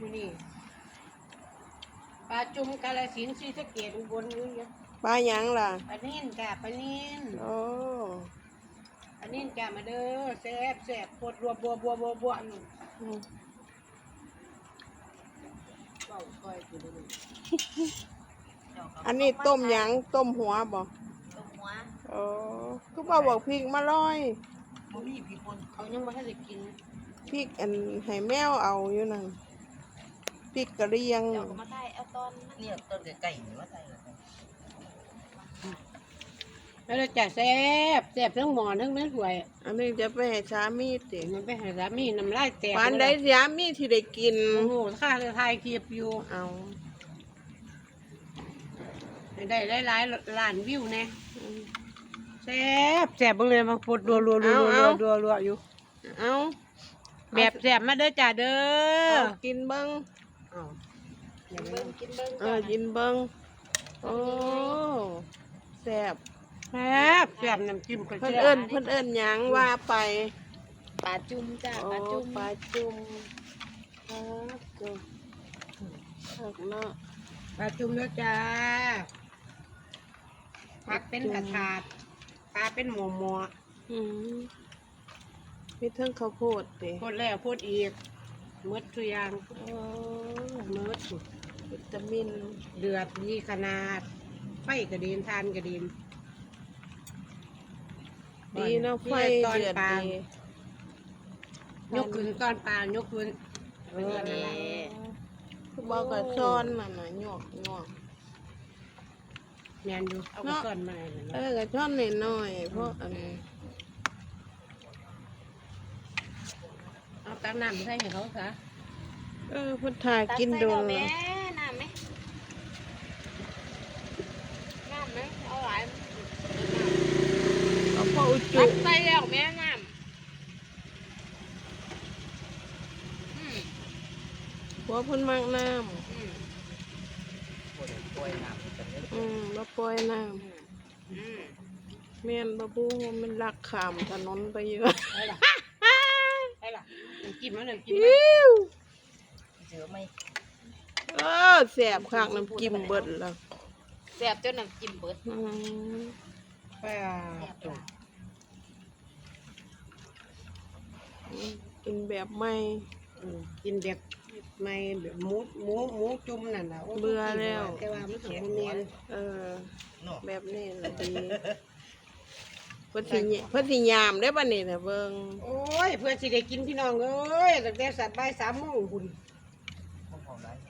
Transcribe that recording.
มือนี่ปลาจุ่มกาลสินธุ์ศรีสะเกดอุบลอยู่เนี่ยปลาหยังล่ะปลานิ่นจ้ะปลานิ่นโอ้ปลานิ่นจ้ะมาเด้อแซ่บแซ่บปวดรัวบัวบัวบัวบัวอยู่อืมเบาคอยอยู่เด้ออันนี้ต้มหยังต้มหัวบ่ต้มหัวโอ้คือบ่บอกพริกมาลอยบ่มีพี่คนเขายังไม่ทันได้กินพริกอันให้แมวเอาอยู่นั่น พริกกระเรียง เดี๋ยวก็มาได้เอาตอนเนี่ยต้นไก่ๆนี่ว่าใส่แล้วเราจะแซ่บแซ่บทั้งหมอทั้งเนื้อถ้วยอันนี้จะไปให้สามีติมันไปหาสามีน้ำลายแตกปานใดสามีที่ได้กิน โอ้โหข้าเลยทายเกียบอยู่เอาให้ได้หลายๆล้านวิวแน่แซ่บแซ่บเบิ่งเลยมาปวดรัวรัวรัวรัวรัวรัวอยู่ เอาแบบแซ่บมาเด้อจ้าเด้อ เอากินเบิ้ง อาอย่าเบิ่เบิ่งงกินเบิ่งเออกินเบิ้งโอ้แซ่บแซ่บแซ่บน้ำจิ้มก็เพิ่นแซ่เอิ้บนเพิ่นเอิ้นหยังว่าไปปลาจุ่มจ้าโอ้ปลาจุ่มปลาจุ่มครับจุ่มผักเนาะปลาจุ่มเด้อจ้าผักเป็นถาดถาดปลาเป็นหมูหมูอืมมีเทั้งข้าวโพดติพูดแล้วพูดอีกมืดทุกอย่าง โอ้มืด วิตามินเดือดดีขนาด ไฟกระดินทานกระดินดีเนาะไฟตอนเดือดปลาดียกขึ้นตอนปลายกขึ้นเออนั่นนี่ล่ะคือบอกกับซ้อนน่ะนะหยวกหยวกแมนอยู่เอากระก้อนมาเลยเออกับช้อนน้อยๆเพราะอันนี้เอาตักน้ำใส่ให้เขาซะ เออเพิ่นถ่ายกินโดนแม่น้ำไหมน้ำไหมเอาหลายเอาพ่ออุจุตักใส่แล้วแม่น้ำอืมหัวเพิ่นมากน้อืมำอืมบ่ปล่อยน้อืมำแม่นบ่บูว่ามันลักขามถนนไปเยอะไอ้ล่ะไอ้ล่ะน้ำจิ้มมันน้ำจิ้มอิ้ว เจอไหมเออแซ่บคักน้ำจิ้มเบิดแล้วแซ่บจนน้ำจิ้มเบิดอืมปลาแซ่บจุ่มหลายกินแบบใหม่อืมกินแบบไม่แบบหมูหมูหมูจุ่มนั่นน่ะโยเบื่อแล้ว แต่ว่ามันถึงมันเนียนเออแบบนี้ล่ะดีเพิ่นสิแยเพิ่นสิยามได้บัดนี้น่ะเบิ่งโอ้ย เพื่อนสิได้กินพี่น้องเอ้ยตั้งแต่สัตว์บ่ายสามโมงคุณ